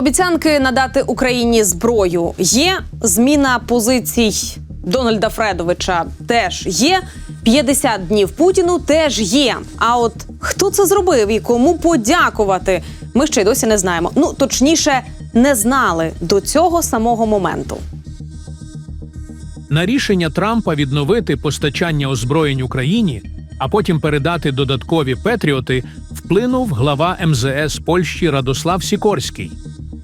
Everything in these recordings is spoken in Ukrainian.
Обіцянки надати Україні зброю є. Зміна позицій Дональда Фредовича теж є. 50 днів Путіну теж є. А от хто це зробив і кому подякувати, ми ще й досі не знаємо. Ну точніше, не знали до цього самого моменту. На рішення Трампа відновити постачання озброєнь Україні, а потім передати додаткові Петріоти, вплинув глава МЗС Польщі Радослав Сікорський,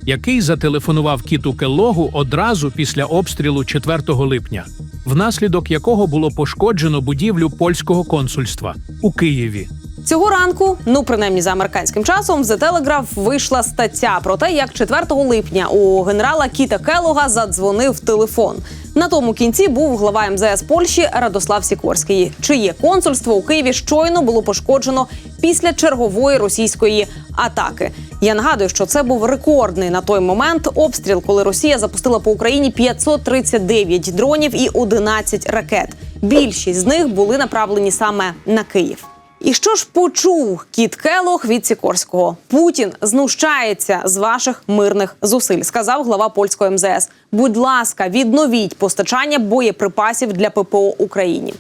який зателефонував Кіту Келлогу одразу після обстрілу 4 липня, внаслідок якого було пошкоджено будівлю польського консульства у Києві. Цього ранку, ну принаймні за американським часом, The Telegraph вийшла стаття про те, як 4 липня у генерала Кіта Келога задзвонив телефон. На тому кінці був глава МЗС Польщі Радослав Сікорський, чиє консульство у Києві щойно було пошкоджено після чергової російської атаки. Я нагадую, що це був рекордний на той момент обстріл, коли Росія запустила по Україні 539 дронів і 11 ракет. Більшість з них були направлені саме на Київ. І що ж почув кіт Келох від Сікорського? Путін знущається з ваших мирних зусиль, сказав глава польського МЗС. Будь ласка, відновіть постачання боєприпасів для ППО Україні.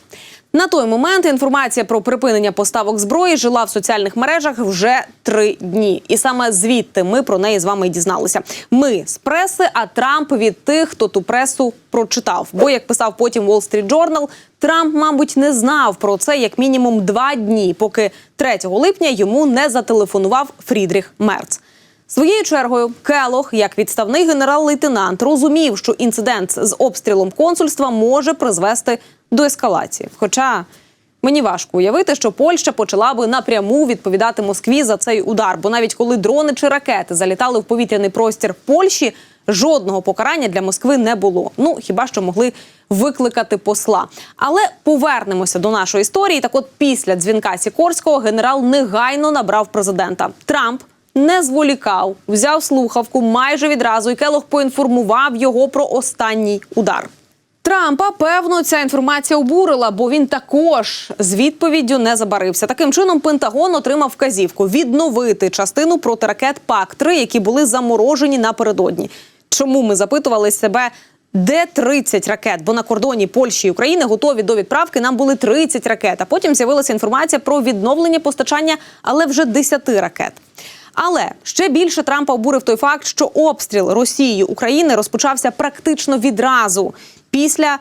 На той момент інформація про припинення поставок зброї жила в соціальних мережах вже три дні, і саме звідти ми про неї з вами і дізналися. Ми з преси, а Трамп від тих, хто ту пресу прочитав. Бо як писав потім Wall Street Journal, Трамп, мабуть, не знав про це як мінімум два дні, поки 3 липня йому не зателефонував Фрідріх Мерц. Своєю чергою Келох, як відставний генерал-лейтенант, розумів, що інцидент з обстрілом консульства може призвести до ескалації. Хоча мені важко уявити, що Польща почала би напряму відповідати Москві за цей удар. Бо навіть коли дрони чи ракети залітали в повітряний простір Польщі, жодного покарання для Москви не було. Ну хіба що могли викликати посла. Але повернемося до нашої історії. Так, от після дзвінка Сікорського генерал негайно набрав президента Трамп. Не зволікав, взяв слухавку майже відразу, і Келох поінформував його про останній удар. Трампа певно ця інформація обурила, бо він також з відповіддю не забарився. Таким чином, Пентагон отримав вказівку відновити частину протиракет ПАК-3, які були заморожені напередодні. Чому ми запитували себе? Де 30 ракет? Бо на кордоні Польщі і України готові до відправки. Нам були 30 ракет. А потім з'явилася інформація про відновлення постачання, але вже 10 ракет. Але ще більше Трампа обурив той факт, що обстріл Росією України розпочався практично відразу після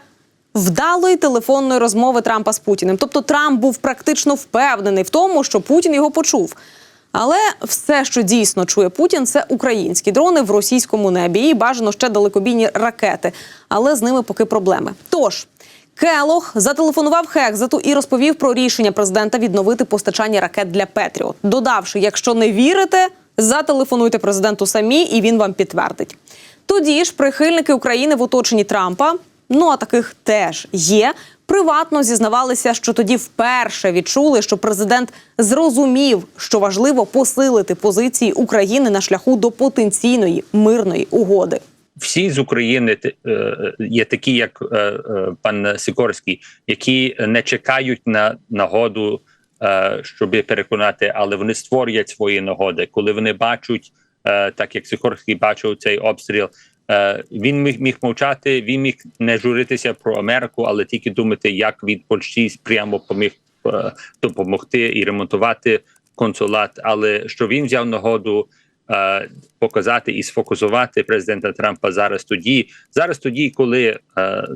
вдалої телефонної розмови Трампа з Путіним. Тобто Трамп був практично впевнений в тому, що Путін його почув. Але все, що дійсно чує Путін, це українські дрони в російському небі і бажано ще далекобійні ракети. Але з ними поки проблеми. Тож Келох зателефонував Хекзету і розповів про рішення президента відновити постачання ракет для Петріот, додавши: якщо не вірите, зателефонуйте президенту самі, і він вам підтвердить. Тоді ж прихильники України в оточенні Трампа, ну а таких теж є. Приватно зізнавалися, що тоді вперше відчули, що президент зрозумів, що важливо посилити позиції України на шляху до потенційної мирної угоди. Всі з України е, є такі, як е, е, пан Сікорський, які не чекають на нагоду, щоб переконати, але вони створюють свої нагоди, коли вони бачать, так як Сікорський бачив цей обстріл. Він міг, міг мовчати, він міг не журитися про Америку, але тільки думати, як від Польщі прямо поміг допомогти і ремонтувати консулат. Але що він взяв нагоду показати і сфокусувати президента Трампа зараз тоді, зараз тоді, коли е,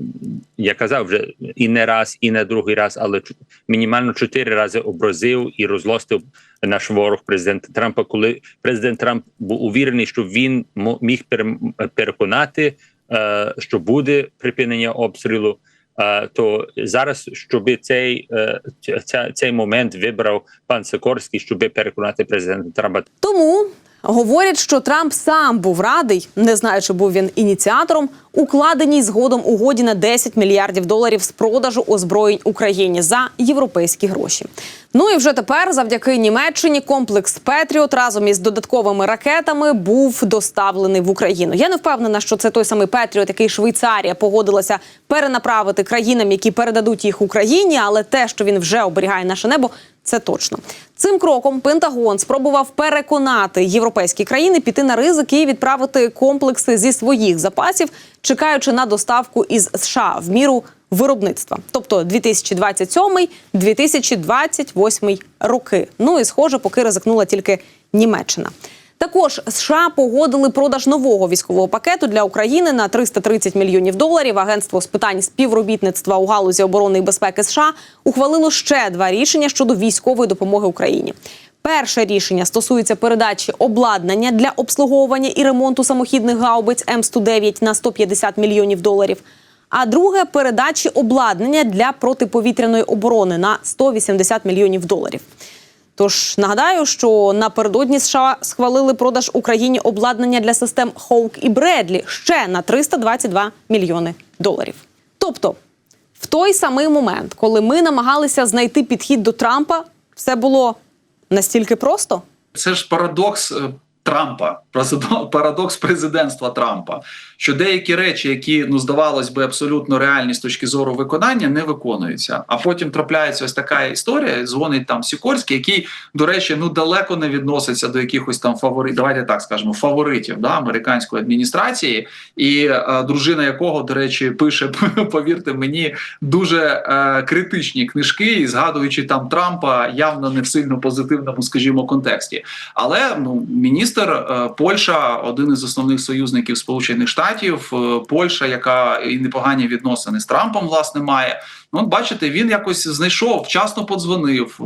я казав вже і не раз, і не другий раз, але мінімально чотири рази образив і розлостив наш ворог президента Трампа, коли президент Трамп був увірений, що він міг перем- переконати, е, що буде припинення обстрілу. Е, То зараз, щоб цей, е, ця- цей момент вибрав пан Сикорський, щоб переконати президента Трампа Тому говорять, що Трамп сам був радий, не знаю, чи був він ініціатором, укладеній згодом угоді на 10 мільярдів доларів з продажу озброєнь Україні за європейські гроші. Ну і вже тепер, завдяки Німеччині, комплекс Петріот разом із додатковими ракетами був доставлений в Україну. Я не впевнена, що це той самий Петріот, який Швейцарія погодилася перенаправити країнам, які передадуть їх Україні. Але те, що він вже оберігає наше небо, Це точно цим кроком Пентагон спробував переконати європейські країни піти на ризики і відправити комплекси зі своїх запасів, чекаючи на доставку із США в міру виробництва, тобто 2027-2028 роки. Ну і схоже, поки ризикнула тільки Німеччина. Також США погодили продаж нового військового пакету для України на 330 мільйонів доларів. Агентство з питань співробітництва у галузі оборони і безпеки США ухвалило ще два рішення щодо військової допомоги Україні. Перше рішення стосується передачі обладнання для обслуговування і ремонту самохідних гаубиць М109 на 150 мільйонів доларів. А друге передачі обладнання для протиповітряної оборони на 180 мільйонів доларів. Тож нагадаю, що напередодні США схвалили продаж Україні обладнання для систем Хоук і Бредлі ще на 322 мільйони доларів. Тобто, в той самий момент, коли ми намагалися знайти підхід до Трампа, все було настільки просто. Це ж парадокс е, Трампа, парадокс президентства Трампа, що деякі речі, які ну здавалось би абсолютно реальні з точки зору виконання, не виконуються. А потім трапляється ось така історія. Дзвонить там Сікорський, який, до речі, ну далеко не відноситься до якихось там фаворитів, давайте так скажемо, фаворитів да, американської адміністрації, і е, дружина якого, до речі, пише, повірте мені, дуже е, критичні книжки, і згадуючи там Трампа, явно не в сильно позитивному, скажімо, контексті. Але ну міністр е, Польща, один із основних союзників Сполучених Штатів, е, Польща, яка і непогані відносини з Трампом, власне, має. Ну, бачите, він якось знайшов, вчасно подзвонив, е,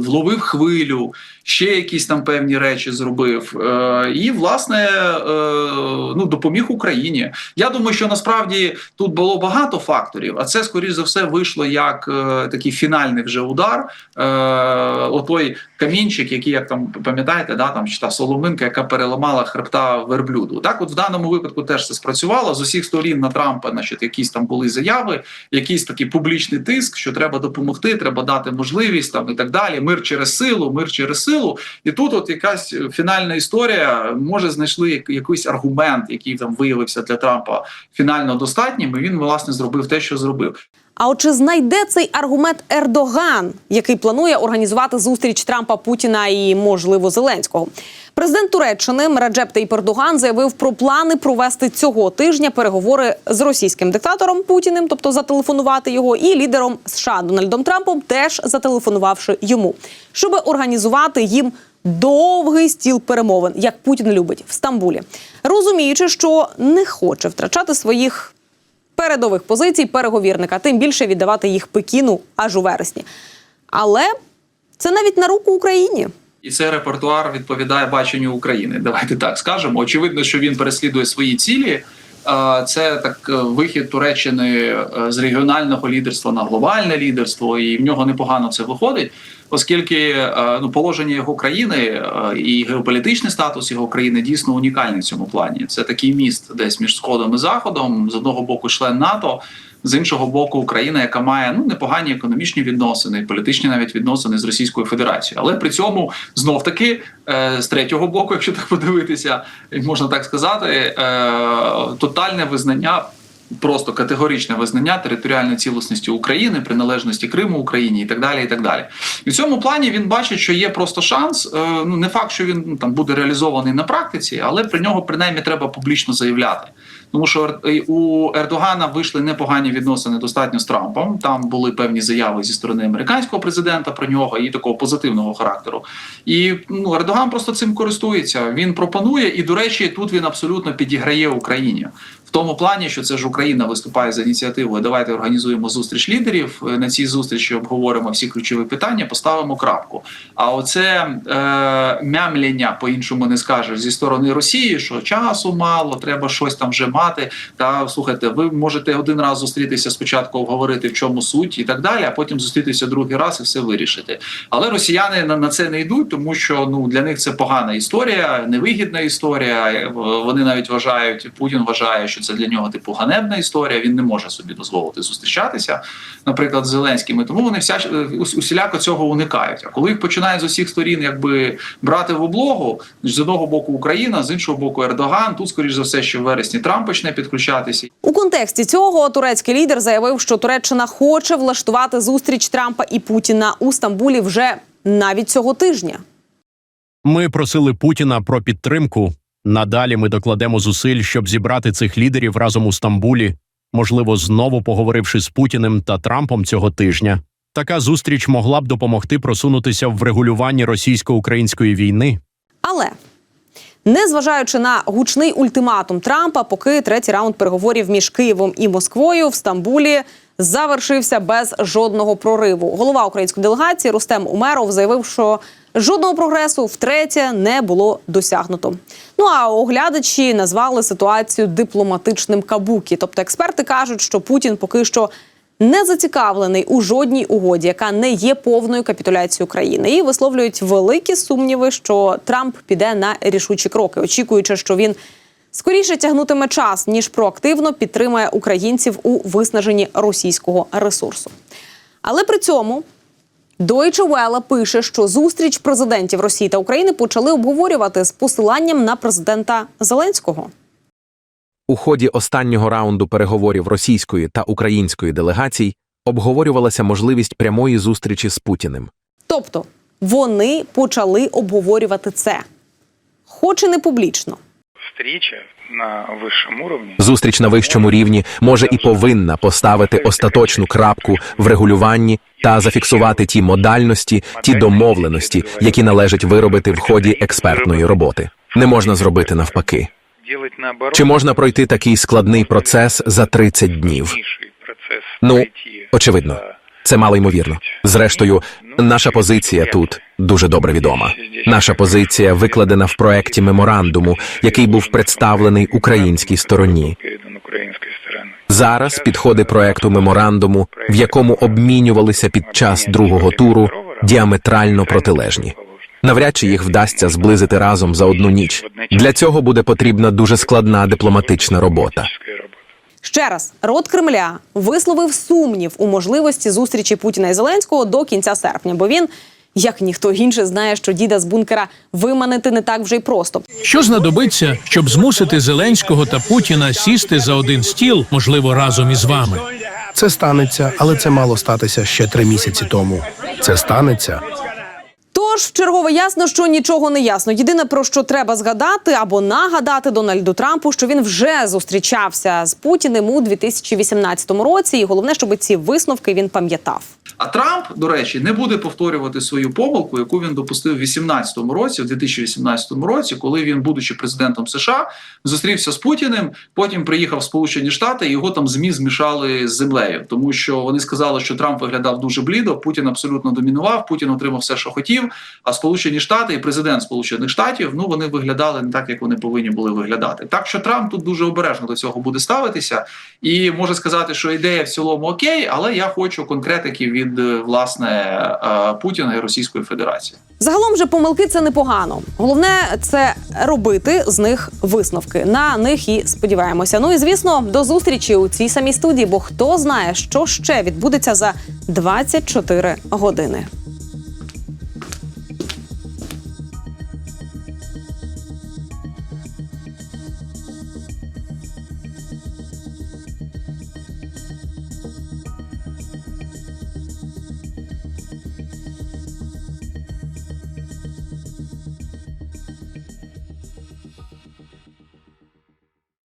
вловив хвилю, ще якісь там певні речі зробив. Е, І, власне, е, ну, допоміг Україні. Я думаю, що насправді тут було багато факторів, а це, скоріш за все, вийшло як е, такий фінальний вже удар. Отой камінчик, який, як там пам'ятаєте, да, там чи та соломинка, яка переламала хребта верблюду. Так, от в даному випадку теж це спрацювало з усіх сторін на Трампа, значить, якісь там були заяви, якийсь такий публічний тиск, що треба допомогти, треба дати можливість там і так далі. Мир через силу, мир через силу. І тут, от якась фінальна історія, може знайшли якийсь аргумент, який там виявився для Трампа фінально достатнім. І він власне зробив те, що зробив. А от чи знайде цей аргумент Ердоган, який планує організувати зустріч Трампа, Путіна і, можливо, Зеленського? Президент Туреччини Раджеп Таїп Ердоган заявив про плани провести цього тижня переговори з російським диктатором Путіним, тобто зателефонувати його, і лідером США Дональдом Трампом, теж зателефонувавши йому, щоб організувати їм довгий стіл перемовин, як Путін любить в Стамбулі, розуміючи, що не хоче втрачати своїх передових позицій переговірника, тим більше віддавати їх Пекіну аж у вересні. Але це навіть на руку Україні. І цей репертуар відповідає баченню України. Давайте так скажемо. Очевидно, що він переслідує свої цілі. Це так е, вихід Туреччини е, з регіонального лідерства на глобальне лідерство, і в нього непогано це виходить, оскільки е, ну положення його країни і геополітичний статус його країни дійсно унікальний в цьому плані. Це такий міст десь між сходом і заходом. З одного боку, член НАТО. З іншого боку, Україна, яка має ну непогані економічні відносини, політичні навіть відносини з Російською Федерацією, але при цьому знов таки е, з третього боку, якщо так подивитися, можна так сказати, е, тотальне визнання. Просто категоричне визнання територіальної цілісності України, приналежності Криму Україні і так далі. І так далі. І в цьому плані він бачить, що є просто шанс. е, Ну не факт, що він ну, там буде реалізований на практиці, але при нього принаймні треба публічно заявляти. Тому що у Ердогана вийшли непогані відносини достатньо з Трампом. Там були певні заяви зі сторони американського президента про нього і такого позитивного характеру. І ну Ердоган просто цим користується. Він пропонує, і до речі, тут він абсолютно підіграє Україні. Тому плані, що це ж Україна виступає за ініціативою. Давайте організуємо зустріч лідерів. Е, На цій зустрічі обговоримо всі ключові питання, поставимо крапку. А оце е, мямлення, по-іншому не скажеш, зі сторони Росії, що часу мало, треба щось там вже мати. Та слухайте, ви можете один раз зустрітися спочатку, обговорити в чому суть і так далі, а потім зустрітися другий раз і все вирішити. Але росіяни на, на це не йдуть, тому що ну для них це погана історія, невигідна історія. Е, Вони навіть вважають, Путін вважає, що це для нього типу ганебна історія. Він не може собі дозволити зустрічатися, наприклад, з Зеленським. І Тому вони вся усіляко цього уникають. А коли їх починають з усіх сторін, якби брати в облогу, з одного боку Україна, з іншого боку Ердоган. Тут, скоріш за все, що в вересні Трамп почне підключатися. У контексті цього турецький лідер заявив, що Туреччина хоче влаштувати зустріч Трампа і Путіна у Стамбулі вже навіть цього тижня. Ми просили Путіна про підтримку. Надалі ми докладемо зусиль, щоб зібрати цих лідерів разом у Стамбулі, можливо, знову поговоривши з Путіним та Трампом цього тижня. Така зустріч могла б допомогти просунутися в врегулюванні російсько-української війни. Але незважаючи на гучний ультиматум Трампа, поки третій раунд переговорів між Києвом і Москвою в Стамбулі завершився без жодного прориву. Голова української делегації Рустем Умеров заявив, що жодного прогресу втретє не було досягнуто. Ну а оглядачі назвали ситуацію дипломатичним кабукі. Тобто експерти кажуть, що Путін поки що не зацікавлений у жодній угоді, яка не є повною капітуляцією країни, і висловлюють великі сумніви, що Трамп піде на рішучі кроки, очікуючи, що він скоріше тягнутиме час ніж проактивно підтримає українців у виснаженні російського ресурсу. Але при цьому Deutsche Welle пише, що зустріч президентів Росії та України почали обговорювати з посиланням на президента Зеленського. У ході останнього раунду переговорів російської та української делегацій обговорювалася можливість прямої зустрічі з Путіним. Тобто вони почали обговорювати це, хоч і не публічно. Зустріч на вищому рівні може і повинна поставити остаточну крапку в регулюванні та зафіксувати ті модальності, ті домовленості, які належить виробити в ході експертної роботи. Не можна зробити навпаки. Чи можна пройти такий складний процес за 30 днів? Ну, очевидно. Це мало ймовірно. Зрештою, наша позиція тут дуже добре відома. Наша позиція викладена в проекті меморандуму, який був представлений українській стороні. Зараз підходи проекту меморандуму, в якому обмінювалися під час другого туру, діаметрально протилежні. Навряд чи їх вдасться зблизити разом за одну ніч. Для цього буде потрібна дуже складна дипломатична робота. Ще раз, рот Кремля висловив сумнів у можливості зустрічі Путіна і Зеленського до кінця серпня, бо він, як ніхто інший, знає, що діда з бункера виманити не так вже й просто. Що знадобиться, щоб змусити Зеленського та Путіна сісти за один стіл, можливо, разом із вами? Це станеться, але це мало статися ще три місяці тому. Це станеться. Тож вчергове ясно, що нічого не ясно. Єдине про що треба згадати або нагадати Дональду Трампу, що він вже зустрічався з Путіним у 2018 році, і головне, щоб ці висновки він пам'ятав. А Трамп, до речі, не буде повторювати свою помилку, яку він допустив в 2018 році, в 2018 році, коли він, будучи президентом США, зустрівся з Путіним. Потім приїхав в Сполучені Штати, і його там змі змішали з землею, тому що вони сказали, що Трамп виглядав дуже блідо. Путін абсолютно домінував. Путін отримав все, що хотів. А Сполучені Штати і президент Сполучених Штатів ну вони виглядали не так, як вони повинні були виглядати. Так що Трамп тут дуже обережно до цього буде ставитися, і може сказати, що ідея в цілому окей, але я хочу конкретики від е, власне е, Путіна і Російської Федерації. Загалом же помилки це непогано. Головне це робити з них висновки. На них і сподіваємося. Ну і звісно, до зустрічі у цій самій студії, бо хто знає, що ще відбудеться за 24 години.